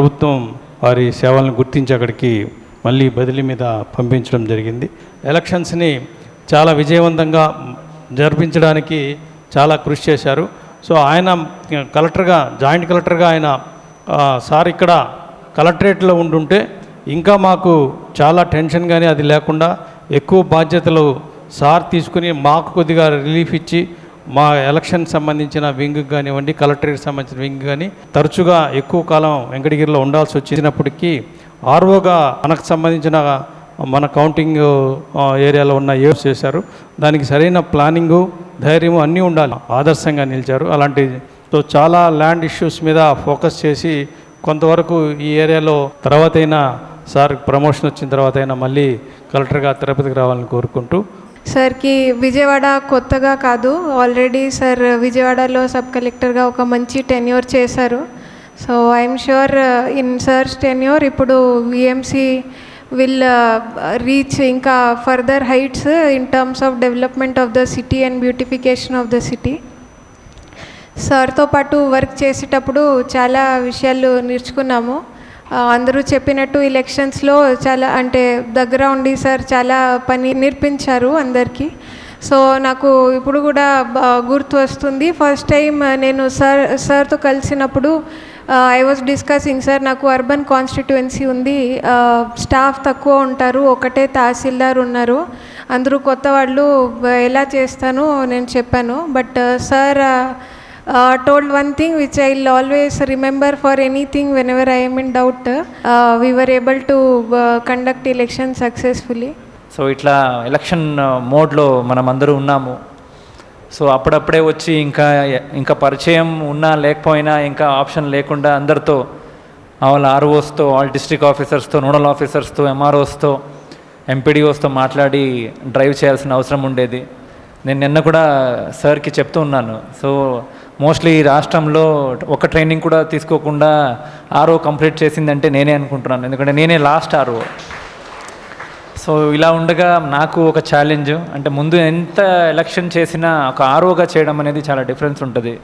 ప్రభుత్వం వారి సేవలను గుర్తించి అక్కడికి మళ్ళీ బదిలీ మీద పంపించడం జరిగింది. ఎలక్షన్స్ని చాలా విజయవంతంగా జరిపించడానికి చాలా కృషి చేశారు. సో ఆయన కలెక్టర్గా జాయింట్ కలెక్టర్గా ఆయన సార్ ఇక్కడ కలెక్టరేట్లో ఉండుంటే ఇంకా మాకు చాలా టెన్షన్ కానీ అది లేకుండా ఎక్కువ బాధ్యతలు సార్ తీసుకుని మాకు కొద్దిగా రిలీఫ్ ఇచ్చి మా ఎలక్షన్ సంబంధించిన వింగ్ కానివ్వండి కలెక్టరేట్ సంబంధించిన వింగ్ కానీ తరచుగా ఎక్కువ కాలం వెంకటగిరిలో ఉండాల్సి వచ్చినప్పటికీ ఆర్ఓగా మనకు సంబంధించిన మన కౌంటింగ్ ఏరియాలో ఉన్న ఏ చేశారు. దానికి సరైన ప్లానింగు ధైర్యము అన్నీ ఉండాలి. ఆదర్శంగా నిలిచారు. అలాంటి సో చాలా ల్యాండ్ ఇష్యూస్ మీద ఫోకస్ చేసి కొంతవరకు ఈ ఏరియాలో తర్వాత అయినా సార్ ప్రమోషన్ వచ్చిన తర్వాత అయినా మళ్ళీ కలెక్టర్గా తిరుపతికి రావాలని కోరుకుంటూ సార్కి విజయవాడ కొత్తగా కాదు. ఆల్రెడీ సార్ విజయవాడలో సబ్ కలెక్టర్గా ఒక మంచి టెన్యూర్ చేశారు. So I'm sure in sir's tenure ఇప్పుడు విఎంసీ విల్ రీచ్ ఇంకా further heights in terms of development of the city and beautification of the city. సార్తో పాటు వర్క్ చేసేటప్పుడు చాలా విషయాలు నేర్చుకున్నాము. అందరూ చెప్పినట్టు ఎలక్షన్స్లో చాలా అంటే దగ్గర ఉండి సార్ చాలా పని నేర్పించారు అందరికీ. సో నాకు ఇప్పుడు కూడా గుర్తు వస్తుంది. ఫస్ట్ టైం నేను సార్ సార్తో కలిసినప్పుడు ఐ వాజ్ డిస్కసింగ్ సార్ నాకు అర్బన్ కాన్స్టిట్యుయెన్సీ ఉంది. స్టాఫ్ తక్కువ ఉంటారు ఒకటే తహసీల్దార్ ఉన్నారు. అందరూ కొత్త వాళ్ళు ఎలా చేస్తానో నేను చెప్పాను. But sir uh, told one thing which I'll always remember for anything whenever I am in doubt. Uh, we were able to uh, conduct election uh, successfully. So ఇట్లా ఎలక్షన్ మోడ్లో మనం అందరూ ఉన్నాము సో అప్పుడప్పుడే వచ్చి ఇంకా ఇంకా పరిచయం ఉన్నా లేకపోయినా ఇంకా ఆప్షన్ లేకుండా అందరితో వాళ్ళ ఆర్ఓస్తో ఆల్ డిస్ట్రిక్ట్ ఆఫీసర్స్తో నోడల్ ఆఫీసర్స్తో ఎంఆర్ఓస్తో ఎంపీడీఓస్తో మాట్లాడి డ్రైవ్ చేయాల్సిన అవసరం ఉండేది నేను నిన్న కూడా సార్కి చెప్తూ ఉన్నాను సో మోస్ట్లీ రాష్ట్రంలో ఒక ట్రైనింగ్ కూడా తీసుకోకుండా ఆర్ఓ కంప్లీట్ చేసిందంటే నేనే అనుకుంటున్నాను. ఎందుకంటే నేనే లాస్ట్ ఆర్ఓ. సో ఇలా ఉండగా నాకు ఒక ఛాలెంజ్ అంటే ముందు ఎంత ఎలక్షన్ చేసినా ఒక ఆర్ఓగా చేయడం అనేది చాలా డిఫరెన్స్ ఉంటుంది.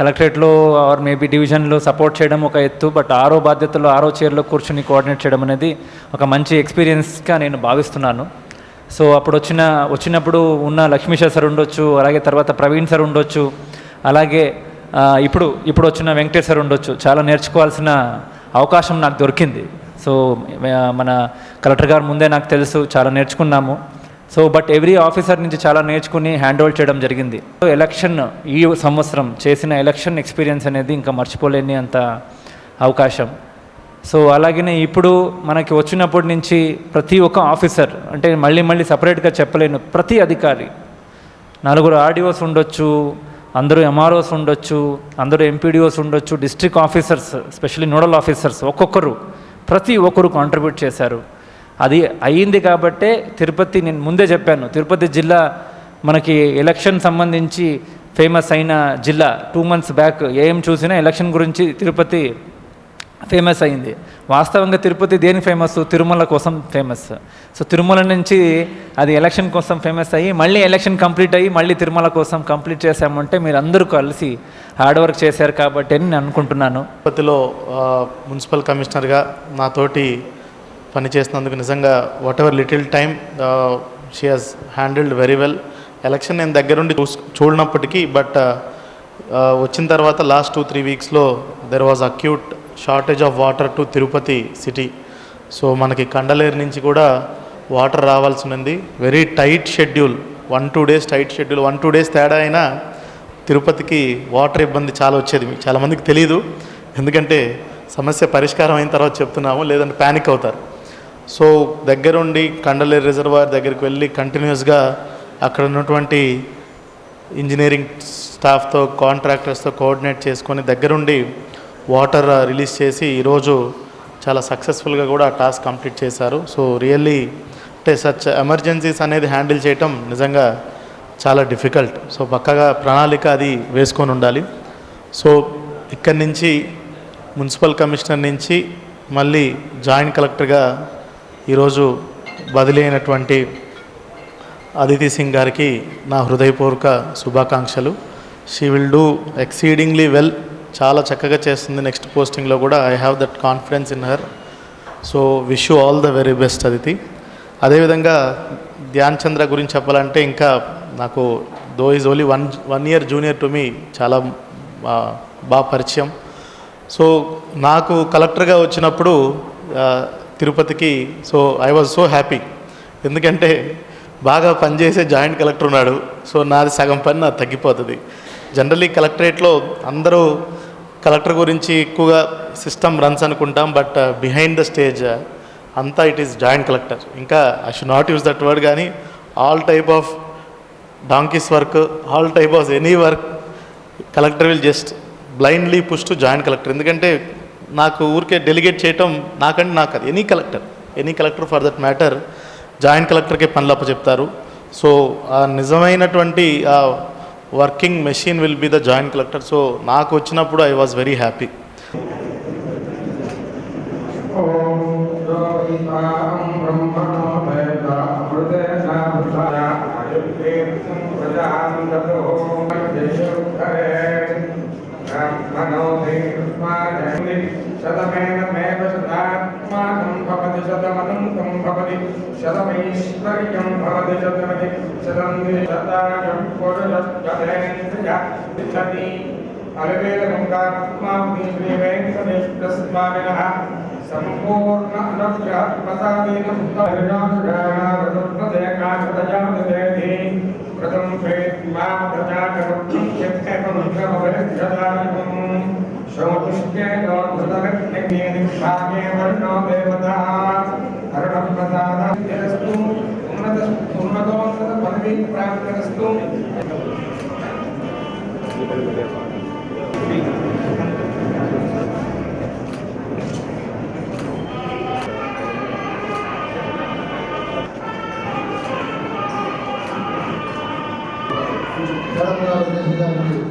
కలెక్టరేట్లో ఆర్ మేబీ డివిజన్లో సపోర్ట్ చేయడం ఒక ఎత్తు బట్ ఆరో బాధ్యతలో ఆరో చైర్లో కూర్చుని కోఆర్డినేట్ చేయడం అనేది ఒక మంచి ఎక్స్పీరియన్స్గా నేను భావిస్తున్నాను. సో అప్పుడు వచ్చిన వచ్చినప్పుడు ఉన్న లక్ష్మీషా సార్ ఉండొచ్చు అలాగే తర్వాత ప్రవీణ్ సార్ ఉండొచ్చు అలాగే ఇప్పుడు ఇప్పుడు వచ్చిన వెంకటేశ్వర ఉండొచ్చు. చాలా నేర్చుకోవాల్సిన అవకాశం నాకు దొరికింది. సో మన కలెక్టర్ గారు ముందే నాకు తెలుసు చాలా నేర్చుకున్నాము. సో బట్ ఎవ్రీ ఆఫీసర్ నుంచి చాలా నేర్చుకుని హ్యాండ్ చేయడం జరిగింది. సో ఎలక్షన్ ఈ సంవత్సరం చేసిన ఎలక్షన్ ఎక్స్పీరియన్స్ అనేది ఇంకా మర్చిపోలేని అంత అవకాశం. సో అలాగనే ఇప్పుడు మనకి వచ్చినప్పటి నుంచి ప్రతి ఒక్క ఆఫీసర్ అంటే మళ్ళీ మళ్ళీ సపరేట్గా చెప్పలేను ప్రతి అధికారి నలుగురు ఆడియోస్ ఉండొచ్చు అందరూ ఎంఆర్ఓస్ ఉండొచ్చు అందరూ ఎంపీడీఓస్ ఉండొచ్చు district officers specially nodal officers ఒక్కొక్కరు ప్రతి ఒక్కరు కాంట్రిబ్యూట్ చేశారు. అది అయ్యింది కాబట్టే తిరుపతి నేను ముందే చెప్పాను తిరుపతి జిల్లా మనకి ఎలక్షన్ సంబంధించి ఫేమస్ అయిన జిల్లా టూ మంత్స్ బ్యాక్ ఏం చూసినా ఎలక్షన్ గురించి తిరుపతి ఫేమస్ అయింది. వాస్తవంగా తిరుపతి దేని ఫేమస్? తిరుమల కోసం ఫేమస్. సో తిరుమల నుంచి అది ఎలక్షన్ కోసం ఫేమస్ అయ్యి మళ్ళీ ఎలక్షన్ కంప్లీట్ అయ్యి మళ్ళీ తిరుమల కోసం కంప్లీట్ చేశామంటే మీరు అందరూ కలిసి హార్డ్ వర్క్ చేశారు కాబట్టి అని నేను అనుకుంటున్నాను. తిరుపతిలో మున్సిపల్ కమిషనర్గా నాతోటి పనిచేసినందుకు నిజంగా whatever little time she has handled very well election నేను దగ్గరుండి చూస్ చూడనప్పటికీ బట్ వచ్చిన తర్వాత last two three వీక్స్లో there was acute shortage of water to Tirupati city so మనకి కండలేరు నుంచి కూడా వాటర్ రావాల్సి ఉంది very tight schedule one two days tight schedule one two days తేడా అయినా తిరుపతికి వాటర్ ఇబ్బంది చాలా వచ్చేది మీకు చాలామందికి తెలియదు ఎందుకంటే సమస్య పరిష్కారం అయిన తర్వాత చెప్తున్నాము లేదంటే ప్యానిక్ అవుతారు సో దగ్గరుండి కండలేరు రిజర్వాయర్ దగ్గరికి వెళ్ళి కంటిన్యూస్గా అక్కడ ఉన్నటువంటి ఇంజనీరింగ్ స్టాఫ్తో కాంట్రాక్టర్స్తో కోఆర్డినేట్ చేసుకొని దగ్గరుండి వాటర్ uh, రిలీజ్ చేసి ఈరోజు చాలా సక్సెస్ఫుల్గా కూడా టాస్క్ కంప్లీట్ చేశారు. సో రియల్లీ అంటే సచ్ ఎమర్జెన్సీస్ అనేది హ్యాండిల్ చేయటం నిజంగా చాలా డిఫికల్ట్ సో పక్కగా ప్రణాళిక అది వేసుకొని ఉండాలి. సో ఇక్కడి నుంచి మున్సిపల్ కమిషనర్ నుంచి మళ్ళీ జాయింట్ కలెక్టర్గా ఈరోజు బదిలీ అయినటువంటి అదితి సింగ్ గారికి నా హృదయపూర్వక శుభాకాంక్షలు. She will do exceedingly well చాలా చక్కగా చేస్తుంది. నెక్స్ట్ పోస్టింగ్లో కూడా I have that confidence in her so wish you all the very best Aditi అదేవిధంగా ధ్యాన్ చంద్ర గురించి చెప్పాలంటే ఇంకా నాకు though is only one one year junior to me చాలా బాగా పరిచయం. సో నాకు కలెక్టర్గా వచ్చినప్పుడు తిరుపతికి so I was so happy ఎందుకంటే బాగా పనిచేసే జాయింట్ కలెక్టర్ ఉన్నాడు. సో నాది సగం పని నాకు తగ్గిపోతుంది. జనరలీ కలెక్టరేట్లో అందరూ కలెక్టర్ గురించి ఎక్కువగా సిస్టమ్ రన్స్ అనుకుంటాం బట్ బిహైండ్ ద స్టేజ్ అంతా ఇట్ ఈస్ జాయింట్ కలెక్టర్ ఇంకా I should not use that word కానీ all type of donkeys work all type of any work collector will just blindly push to joint collector ఎందుకంటే నాకు ఊరికే delegate చేయటం నాకంటే నాకు అది any collector any collector for that matter joint కలెక్టర్కే పనులు అప్పచెప్తారు. సో ఆ నిజమైనటువంటి working machine will be the joint collector so నాకు వచ్చినప్పుడు ఐ వాజ్ వెరీ హ్యాపీ శతమేనమేవ శతమనంతం భవతి శతమైశ్వర్యం భవతి శతమతి శతం శతాయం పురుషేంద్రియతి అలవేల గంగాత్మావతి శ్రీ వెంకటేశ్వరస్వామినః సంపూర్ణ అనుగ్రహ ప్రసాదేన ప్రథం प्राप्तरस्तु Gracias.